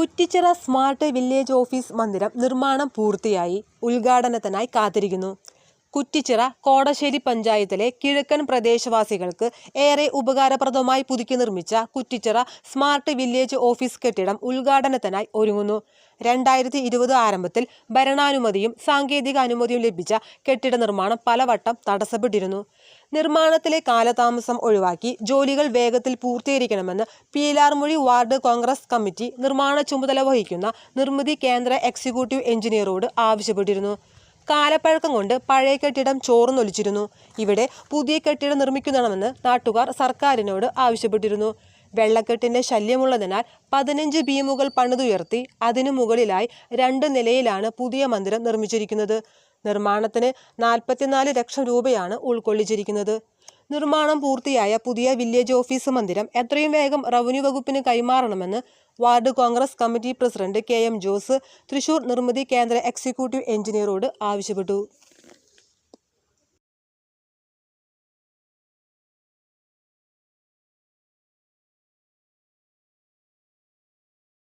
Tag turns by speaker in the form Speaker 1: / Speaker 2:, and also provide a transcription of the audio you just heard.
Speaker 1: Kuttichira smart village office മന്ദിരം നിർമ്മാണം പൂർത്തിയായി ഉദ്ഘാടനത്തിനായി കാത്തിരിക്കുന്നു. കുറ്റിച്ചിറ കോടശ്ശേരി പഞ്ചായത്തിലെ കിഴക്കൻ പ്രദേശവാസികൾക്ക് ഏറെ ഉപകാരപ്രദമായി പുതുക്കി നിർമ്മിച്ച കുറ്റിച്ചിറ സ്മാർട്ട് വില്ലേജ് ഓഫീസ് കെട്ടിടം ഉദ്ഘാടനത്തിനായി ഒരുങ്ങുന്നു. രണ്ടായിരത്തി ഇരുപത് ആരംഭത്തിൽ ഭരണാനുമതിയും സാങ്കേതിക അനുമതിയും ലഭിച്ച കെട്ടിട നിർമ്മാണം പലവട്ടം തടസ്സപ്പെട്ടിരുന്നു. നിർമ്മാണത്തിലെ കാലതാമസം ഒഴിവാക്കി ജോലികൾ വേഗത്തിൽ പൂർത്തീകരിക്കണമെന്ന് പീലാർമൊഴി വാർഡ് കോൺഗ്രസ് കമ്മിറ്റി നിർമ്മാണ ചുമതല വഹിക്കുന്ന നിർമ്മിതി കേന്ദ്ര എക്സിക്യൂട്ടീവ് എഞ്ചിനീയറോട് ആവശ്യപ്പെട്ടിരുന്നു. കാലപ്പഴക്കം കൊണ്ട് പഴയ കെട്ടിടം ചോർന്നൊലിച്ചിരുന്നു. ഇവിടെ പുതിയ കെട്ടിടം നിർമ്മിക്കണമെന്ന് നാട്ടുകാർ സർക്കാരിനോട് ആവശ്യപ്പെട്ടിരുന്നു. വെള്ളക്കെട്ടിന്റെ ശല്യമുള്ളതിനാൽ പതിനഞ്ച് ബീമുകൾ പണിതുയർത്തി അതിനു മുകളിലായി രണ്ട് നിലയിലാണ് പുതിയ മന്ദിരം നിർമ്മിച്ചിരിക്കുന്നത്. നിർമ്മാണത്തിന് നാൽപ്പത്തിനാല് ലക്ഷം രൂപയാണ് ഉൾക്കൊള്ളിച്ചിരിക്കുന്നത്. നിർമ്മാണം പൂർത്തിയായ പുതിയ വില്ലേജ് ഓഫീസ് മന്ദിരം എത്രയും വേഗം റവന്യൂ വകുപ്പിന് കൈമാറണമെന്ന് ward Congress committee president K M Jose Thrissur Nirmithi Kendra executive എഞ്ചിനീയറോട് ആവശ്യപ്പെട്ടു.